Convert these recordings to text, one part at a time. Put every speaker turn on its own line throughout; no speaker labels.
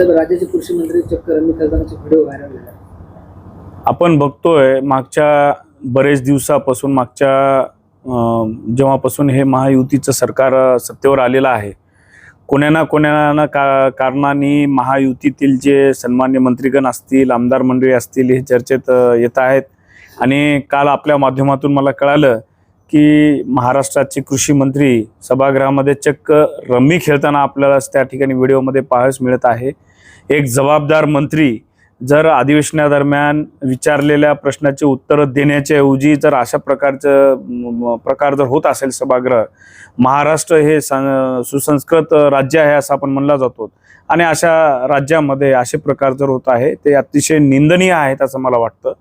साहेब राज्याचे कृषी मंत्री चक्कर रमी व्हिडिओ व्हायरल झाला
आपण बघतोय मागच्या बरेच दिवसापासून मागच्या जेव्हापासून हे महायुतीचं सरकार सत्तेवर आलेलं आहे कोण्या ना कोण्या ना का कारणाने महायुतीतील जे सन्मान्य मंत्रीगण असतील आमदार मंडळी असतील हे चर्चेत येत आहेत. आणि काल आपल्या माध्यमातून मला कळालं की महाराष्ट्राचे कृषी मंत्री सभागृहामध्ये चक्क रम्मी खेळताना आपल्याला त्या ठिकाणी व्हिडिओमध्ये पाहायस मिळत आहे. एक जबाबदार मंत्री जर अधिवेशनादरम्यान विचारलेल्या प्रश्नाचे उत्तर देण्याच्या ऐवजी जर अशा प्रकारचं प्रकार जर होत असेल सभागृह महाराष्ट्र हे सुसंस्कृत राज्य आहे असं आपण म्हणला जातो. आणि अशा राज्यामध्ये असे प्रकार जर होत आहे ते अतिशय निंदनीय आहेत असं मला वाटतं.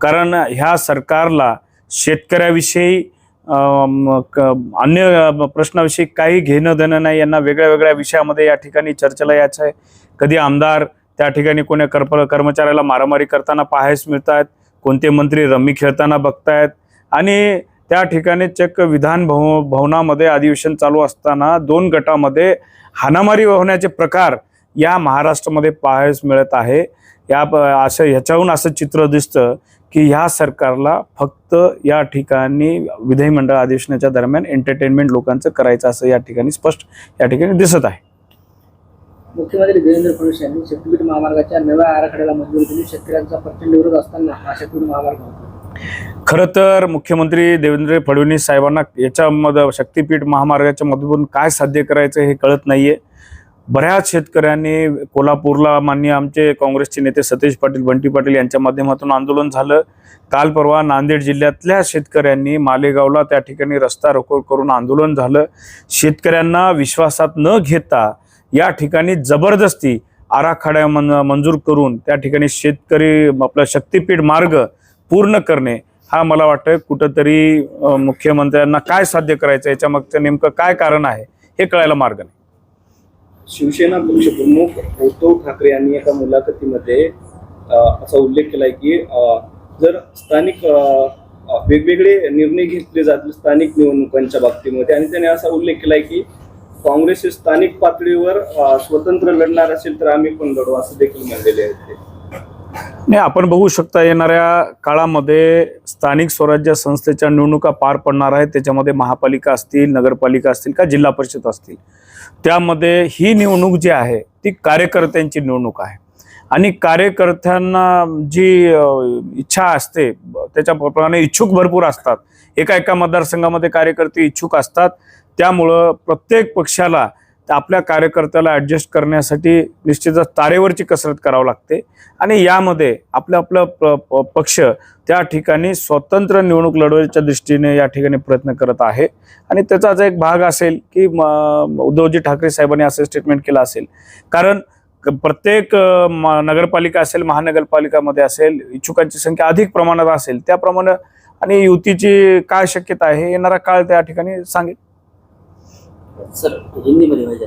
कारण ह्या सरकारला शेतकऱ्याविषयी अन्य प्रश्नाविषयी काही घेणं देणं नाही. यांना वेगळ्या वेगळ्या विषयामध्ये या ठिकाणी चर्चेला यायचं आहे. कधी आमदार त्या ठिकाणी कोण्या कर्प कर्मचाऱ्याला मारामारी करताना पाहायस मिळतात कोणते मंत्री रम्मी खेळताना बघतायत? आणि त्या ठिकाणी चक्क विधान भव भवनामध्ये अधिवेशन चालू असताना दोन गटामध्ये हाणामारी होण्याचे प्रकार या महाराष्ट्रामध्ये पाहायस मिळत आहे. या असं ह्याच्याहून असं चित्र दिसतं की ह्या सरकारला फक्त या ठिकाणी विधिमंडळ अधिवेशनाच्या दरम्यान एंटरटेनमेंट लोकांचं करायचं असं या ठिकाणी स्पष्ट या ठिकाणी दिसत आहे.
मुख्यमंत्री देवेंद्र फडणवीस यांनी शक्तीपीठ महामार्गाच्या नव्या आराखड्याला मंजुरी दिली. शेतकऱ्यांचा प्रचंड विरोध असताना हा महामार्ग
खरं तर मुख्यमंत्री देवेंद्र फडणवीस साहेबांना याच्यामध्ये शक्तीपीठ महामार्गाच्या मधून काय साध्य करायचं हे कळत नाहीये. बऱ्याच शेतकऱ्यांनी कोल्हापूरला मान्य आमचे काँग्रेसचे नेते सतेश पाटील बंटी पाटील यांच्या माध्यमातून आंदोलन झालं. काल परवा नांदेड जिल्ह्यातल्या शेतकऱ्यांनी मालेगावला त्या ठिकाणी रस्ता रोको करून आंदोलन झालं. शेतकऱ्यांना विश्वासात न घेता या ठिकाणी जबरदस्ती आराखड्या मन मंजूर करून त्या ठिकाणी शेतकरी आपला शक्तीपीठ मार्ग पूर्ण करणे हा मला वाटतं कुठंतरी मुख्यमंत्र्यांना काय साध्य करायचं याच्या मागचं नेमकं काय कारण आहे हे कळायला मार्ग नाही.
शिवसेना पक्षप्रमुख उद्धव ठाकरे यांनी एका मुलाखतीमध्ये असा उल्लेख केलाय की जर स्थानिक वेगवेगळे निर्णय घेतले जातील स्थानिक निवडणुकांच्या बाबतीमध्ये आणि त्याने असा उल्लेख केलाय की काँग्रेस हे स्थानिक पातळीवर स्वतंत्र लढणार असेल तर आम्ही पण लढू असं देखील म्हणलेले आहेत
नाही आपण बघू शकता येणाऱ्या काळामध्ये स्थानिक स्वराज्य संस्थेच्या निवडणुका पार पडणार आहेत. त्याच्यामध्ये महापालिका असतील नगरपालिका असतील का जिल्हा परिषद असतील. त्यामध्ये ही निवडणूक जी आहे ती कार्यकर्त्यांची निवडणूक आहे. आणि कार्यकर्त्यांना जी इच्छा असते त्याच्याप्रमाणे इच्छुक भरपूर असतात. एका एका मतदारसंघामध्ये कार्यकर्ते इच्छुक असतात. त्यामुळं प्रत्येक पक्षाला आपल्या कार्यकर्त्याला ॲडजस्ट करण्यासाठी निश्चितच तारेवरची कसरत करावं लागते. आणि यामध्ये आपलं आपलं प- प- पक्ष त्या ठिकाणी स्वतंत्र निवडणूक लढवण्याच्या दृष्टीने या ठिकाणी प्रयत्न करत आहे. आणि त्याचाच एक भाग असेल की म- उद्धवजी ठाकरे साहेबांनी असं स्टेटमेंट केलं असेल. कारण प्रत्येक म- नगरपालिका असेल महानगरपालिकामध्ये असेल इच्छुकांची संख्या अधिक प्रमाणात असेल त्याप्रमाणे आणि युतीची काय शक्यता आहे येणारा काळ त्या ठिकाणी सांगेल.
सर हिंदी मध्ये पाहिजे